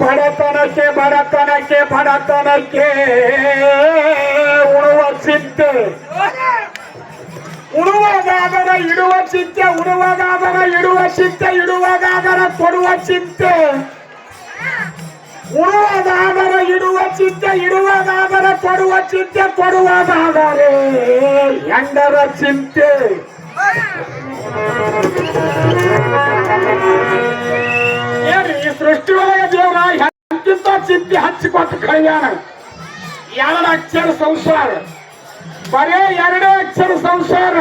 படத்தனக்கே படத்தனக்கே படத்தனக்கே. உணவ சித்து. உருவகாதர இடுவ சித்த. உருவகாதர இடுவ சித்த. இடுவகாதர தொடுவ சித்த. உருவகாதர இடுவ சித்த. இடுவகாதர தொடுவ சித்த. தொடுவகாதர எண்டர சித்து. Thank you. ಸೃಷ್ಟಿ ಒಳಗೆ ದೇವರ ಎಂತಿಂತ ಚಿಂತೆ ಹಚ್ಚಿಕೊಟ್ಟು ಕಲ್ಯಾಣ. ಎರಡು ಅಕ್ಷರ ಸಂಸಾರ. ಬರೇ ಎರಡೇ ಅಕ್ಷರ ಸಂಸಾರ.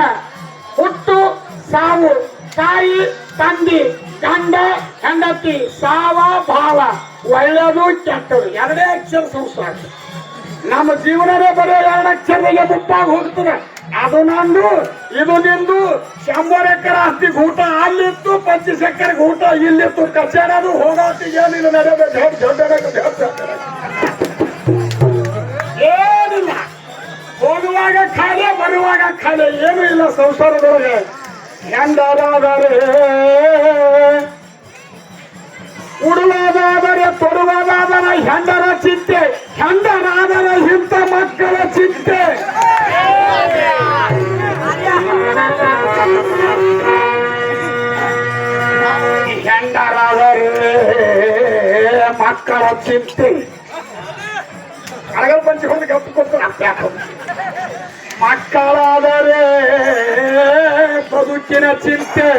ಹುಟ್ಟು, ಸಾವು, ತಾಯಿ, ತಂದಿ, ಗಂಡ, ಹೆಂಡತಿ, ಸಾವ, ಭಾವ, ಒಳ್ಳೆಯದು ಕೆಟ್ಟದು. ಎರಡೇ ಅಕ್ಷರ ಸಂಸಾರ. ನಮ್ಮ ಜೀವನವೇ ಬರೀ ಅಕ್ಷರದಲ್ಲಿ ಮುಪ್ಪಾಗಿ ಹೋಗ್ತದೆ ಅದು ನಂದು, ಇದು ನಿಂದು. ಶಂಬರ್ ಎಕರೆ ಆಸ್ತಿ ಊಟ ಅಲ್ಲಿತ್ತು, ಪಂಚೀಸ್ ಎಕರೆ ಊಟ ಇಲ್ಲಿತ್ತು. ಕಚೇರದು ಹೋಗೋತ್ತಿಗೆ ಏನಿಲ್ಲ ದೊಡ್ಡ ಏನಿಲ್ಲ. ಹೋಗುವಾಗ ಖಾಲಿ ಬರುವಾಗ ಖಾಲಿ ಏನೂ ಇಲ್ಲ ಸಂಸಾರದೊಳಗೆ. ಹೆಂಡರಾದರೆ. ಉಡುವುದಾದರೆ ತೊಡುವುದಾದರೆ ಹೆಂಡರ ಚಿಂತೆ ಹೆಂಡರಾದರೆ ಇಂಥ ಮಕ್ಕಳ ಚಿಂತೆ ಹೆಂಡರಾದರೆ ಮಕ್ಕಳ ಚಿಂತೆ ಅಳಗಲ್ ಪಂಚಿಕೊಂಡು ಗಪ್ಪು ಕೊಟ್ಟು ಮಕ್ಕಳಾದರೆ ಬದುಕಿನ ಚಿಂತೆ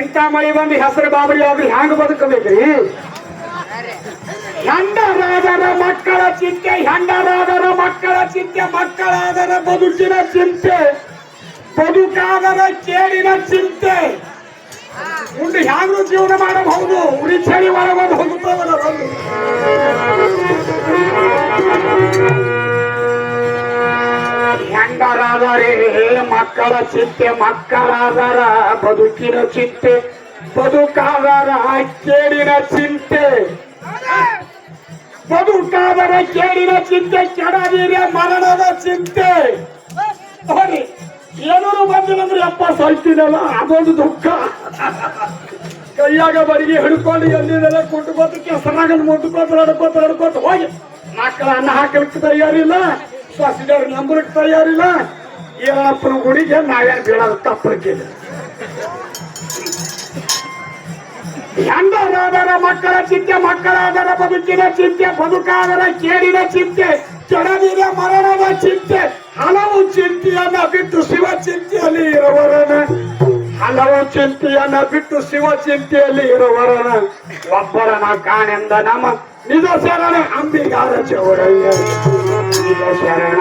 ಇಂಥ ಮಳಿ ಬಂದು ಹೆಸರು ಬಾಬರಿ ಆದ್ರೆ ಹ್ಯಾಂಗ ಬದುಕಬೇಕ್ರಿ ಹೆಂಡರಾದರ ಮಕ್ಕಳ ಚಿಂತೆ, ಹೆಂಡರಾದರ ಮಕ್ಕಳ ಚಿಂತೆ, ಮಕ್ಕಳಾದರ ಬದುಕಿನ ಚಿಂತೆ ಬದುಕಾದರ ಕೇಳಿನ ಚಿಂತೆ. ಉಂಡು ಹ್ಯಾಂಗೂ ಜೀವನ ಮಾಡಬಹುದು? ಉಡಿ ಮಕ್ಕಳ ಚಿಂತೆ ಮಕ್ಕಳಾದರ ಬದುಕಿನ ಚಿಂತೆ ಬದುಕಾದರ ಕೇಳಿನ ಚಿಂತೆ. ಬದುಕಾದರ ಕೇಳಿನ ಚಿಂತೆ ಕೆಡದಿರೆ ಮರಣದ ಚಿಂತೆ. ನೋಡಿ ಏನೂ ಬಂದಿಲ್ಲಂದ್ರೆ ಅಪ್ಪ ಸಾಯ್ತೀನಲ್ಲ ಅದೊಂದು ದುಃಖ. ಕೈಯಾಗ ಬರಿಗೆ ಹಿಡ್ಕೊಂಡು ಎಲ್ಲಿದೆಲ್ಲ ಕುಟ್ಕೋತ ಕೆಸರಾಗ ಮುಟ್ಕೋತ ನಡ್ಕೋತ ನಡ್ಕೋತ ಹೋಗಿ. ಮಕ್ಕಳ ಅನ್ನ ಹಾಕಲಿಕ್ಕೆ ತಯಾರಿಲ್ಲ ಸಸಿದವ್ರ ನಂಬಲಿಕ್ಕೆ ತಯಾರಿಲ್ಲ ಏನಪ್ಪನ ಗುಡಿಗೆ ನಾವ್ಯಾರು ಬೀಳೋದು ತಪ್ಪಲಿಕ್ಕಿಲ್ಲ ಹೆಂಡರಾದರ ಮಕ್ಕಳ ಚಿಂತೆ ಮಕ್ಕಳಾದರ ಬದುಕಿನ ಚಿಂತೆ ಬದುಕಾದರ ಕೇಳಿದ ಚಿಂತೆ ಕೆಡವಿನ ಮರಣದ ಚಿಂತೆ ಹಲವು ಚಿಂತೆಯನ್ನ ಬಿಟ್ಟು ಶಿವ ಚಿಂತೆಯಲ್ಲಿ ಇರುವರನ ಹಲವು ಚಿಂತೆಯನ್ನ ಬಿಟ್ಟು ಶಿವ ಚಿಂತೆಯಲ್ಲಿ ಇರುವರನ ಒಬ್ಬರನ ಕಾಣೆಂದ ನಮ್ಮ ನಿಜ ಶರಣ ಅಂಬಿಗಾರ ಚೌರಯ್ಯ ನಿಜ ಶರಣ.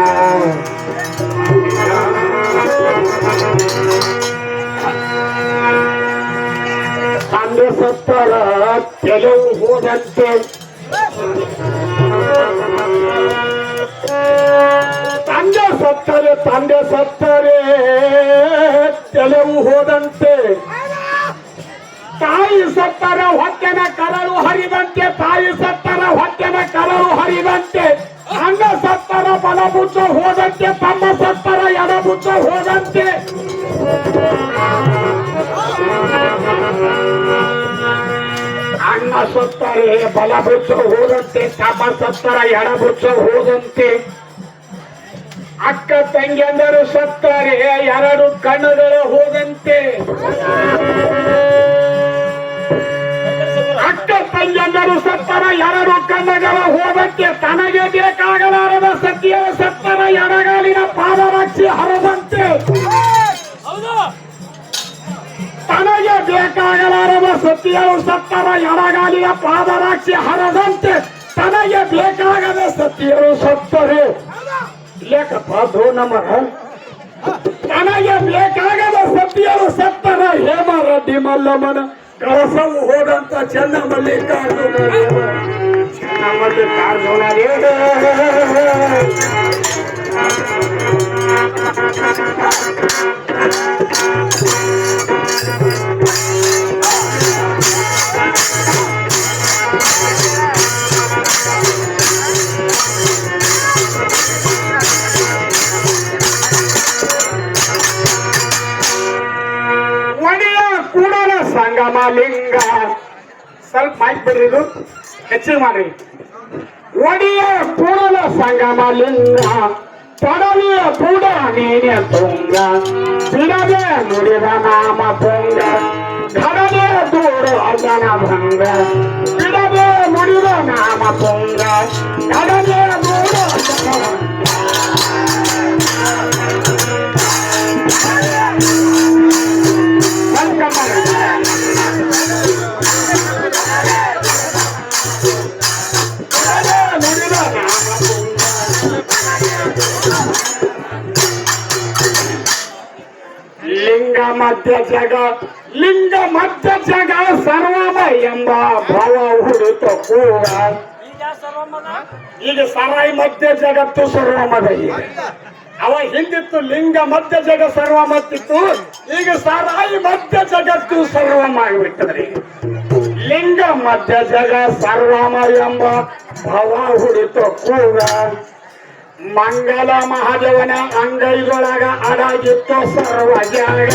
ತಂದೆ ಸತ್ತರ ಕೆಲವು ಹೋದಂತೆ. ತಂದೆ ಸತ್ತರೆ ತಂದೆ ಸತ್ತರೆ, ಕೆಲವು ಹೋದಂತೆ. ತಾಯಿ ಸತ್ತರ ಹೊಟ್ಟೆನ ಕರಳು ಹರಿದಂತೆ, ತಾಯಿ ಸತ್ತರ ಹೊಟ್ಟೆನ ಕರಳು ಹರಿದಂತೆ. ಅಣ್ಣ ಸತ್ತರ ಬಲಬುಚ್ಚ ಹೋದಂತೆ, ತಮ್ಮ ಸತ್ತರ ಎಡಬುಚ್ಚ ಹೋದಂತೆ. ಅಣ್ಣ ಸತ್ತರೆ ಬಲಬುಚ್ಚ ಹೋದಂತೆ, ತಮ್ಮ ಸತ್ತರ ಎಡಬುಚ್ಚ ಹೋದಂತೆ. ಅಕ್ಕ ತಂಗಿಯಂದರು ಸತ್ತರೆ, ಎರಡು ಕಣ್ಣುಗಳು ಹೋದಂತೆ. ಅಕ್ಕ ತಂಗಿಯಂದರು ಸತ್ತರ, ಎರಡು ಕಣ್ಣುಗಳು ಸತ್ಯವು ಎಡಗಾಲಿಯ ಪಾದರಾಕ್ಷಿ ಹರದಂತೆ ತನಗೆ ಬೇಕಾಗದ ಸತ್ಯರು ಸತ್ತರು. ಲೇಖಪ್ಪ ನಮರ ತನಗೆ ಬೇಕಾಗದ ಸತ್ಯರು ಸತ್ತರ ಹೇಮ ರೆಡ್ಡಿ ಮಲ್ಲಮ್ಮನ. ಕಳಸವು ಹೋದಂತ ಚೆನ್ನ ಮಲ್ಲಿಕಾರ್ಜುನ ಚೆನ್ನ ಮಲ್ಲಿಕಾರ್ಜುನ ಒಡೆಯ ಕೂಡಲ ಸಂಗ ಸಂಗಮ ಲಿಂಗ ಸ್ವಲ್ಪ ಮೈಕ್ ಬಿಡ್ರಿ ಇದು ಹೆಚ್ಚಿಗೆ ಮಾಡ್ರಿ ಒಡಿಯ ಕೂಡಲ ಸಂಗಮ ಲಿಂಗ ಪಡಲಿಯ ಕೂಡ ನೀನೆ ತುಂಗ ಬಿಡದೆ ನುಡಿದ ನಾಮ ತುಂಗ ಧರದೆ ದೂರು ಅಜನ ಭಂಗ ಬಿಡದೆ ನುಡಿದ ನಾಮ ತುಂಗ ಧರದೆ ದೂರು ಅಜನ ಭಂಗ ಮಧ್ಯ ಜಗ, ಲಿಂಗ ಮಧ್ಯ ಜಗ ಸರ್ವಮ ಎಂಬ ಭಾವ ಹುಡುತ ಕೂಡ ಈಗ ಸರಾಯಿ ಮಧ್ಯ ಜಗತ್ತು ಸರ್ವಮದ. ಈಗ ಅವ ಹಿಂದಿತ್ತು ಲಿಂಗ ಮಧ್ಯ ಜಗ ಸರ್ವ ಮತ್ತಿತ್ತು ಈಗ ಸರಾಯಿ ಮಧ್ಯ ಜಗತ್ತು ಸರ್ವಮ ಆಗಿಬಿಟ್ಟದ್ರಿ ಲಿಂಗ ಮಧ್ಯ ಜಗ ಸರ್ವಮ ಎಂಬ ಭವ ಹುಡುತ ಕೂಡ ಮಂಗಲ ಮಹಾದೇವನ ಅಂಗೈದೊಳಗ ಅಡಗಿತ್ತು ಸರ್ವ ಜಾಗ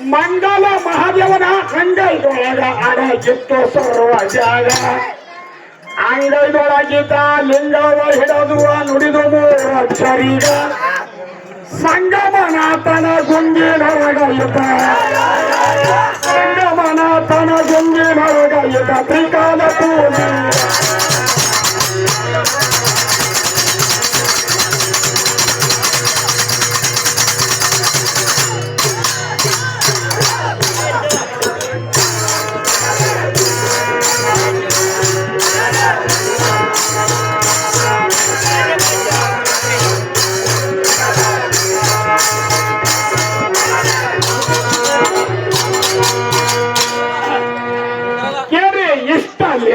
मंगल महादेवना अंडल डोळा आडा जितो सर्व जागा. अंडल डोळा जिता लिंगाव हिडजुवा नुडिदो मोर शरीरा संगमनातन गुंगी नवगयता संगमनातन गुंगी नवगयता त्रिकाल पूर्णी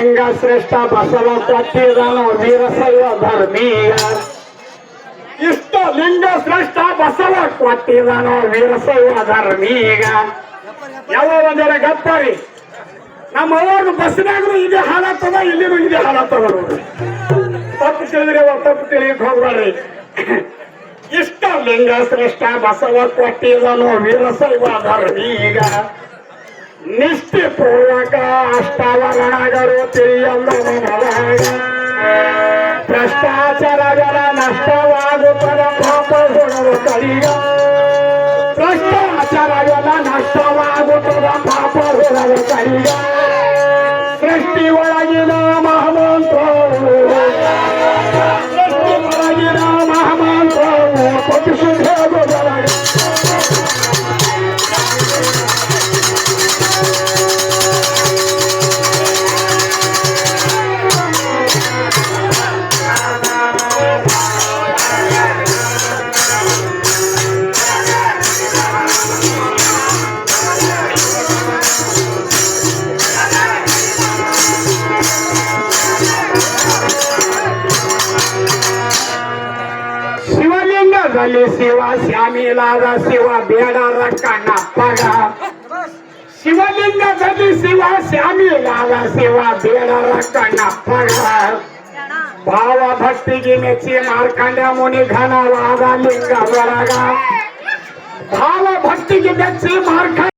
ಲಿಂಗ ಶ್ರೇಷ್ಠ ಬಸವ ಕೊಟ್ಟಿದನು ವೀರಶೈವ ಧರ್ಮೀಯ ಇಷ್ಟ ಲಿಂಗ ಶ್ರೇಷ್ಠ ಬಸವ ಕೊಟ್ಟಿದನು ವೀರಶೈವ ಧರ್ಮೀಗ ಯಾವ ಒಂದರೆ ಗಪ್ಪರಿ ನಮ್ಮ ಅವರು ಬಸ್ನಾಗ್ರು ಇದೇ ಹಾಳಾಗ್ತದ ಇಲ್ಲಿನೂ ಇದೇ ನೋಡ್ರಿ. ತಪ್ಪು ತಿಳಿದ್ರೆ ತಪ್ಪು ತಿಳಿಯಕ್ ಹೋಗ್ಬಾರ್ರಿ ಇಷ್ಟ ಲಿಂಗ ಶ್ರೇಷ್ಠ ಬಸವ ಕೊಟ್ಟಿದನು ವೀರಶೈವ ಧರ್ಮೀಗ. నిష్టి పూర్వక అష్టవరణగరు తిరియందమనవరణ భ్రష్టాచరగల నష్టవాగుతన పాపగుణలు కలిగ భ్రష్టాచరగల నష్టవాగుతన పాపగుణలు కలిగ సృష్టి ಒಳ ಶ್ಯಾಮಿಲಾದ ಶಿವ ಬೇಡರ ಕಣ್ಣಪ್ಪಗ ಶಿವಲಿಂಗದಲ್ಲಿ ಶಿವ ಶ್ಯಾಮಿಲಾದ ಶಿವ ಬೇಡರ ಕಣ್ಣಪ್ಪಗ ಭಾವ ಭಕ್ತಿಗೆ ಮೆಚ್ಚಿ ಮಾರ್ಕಂಡ ಮುನಿ ಘನವಾದ ಲಿಂಗ ಒಳಗ ಭಾವ ಭಕ್ತಿಗೆ ಮೆಚ್ಚಿ ಮಾರ್ಕಂಡ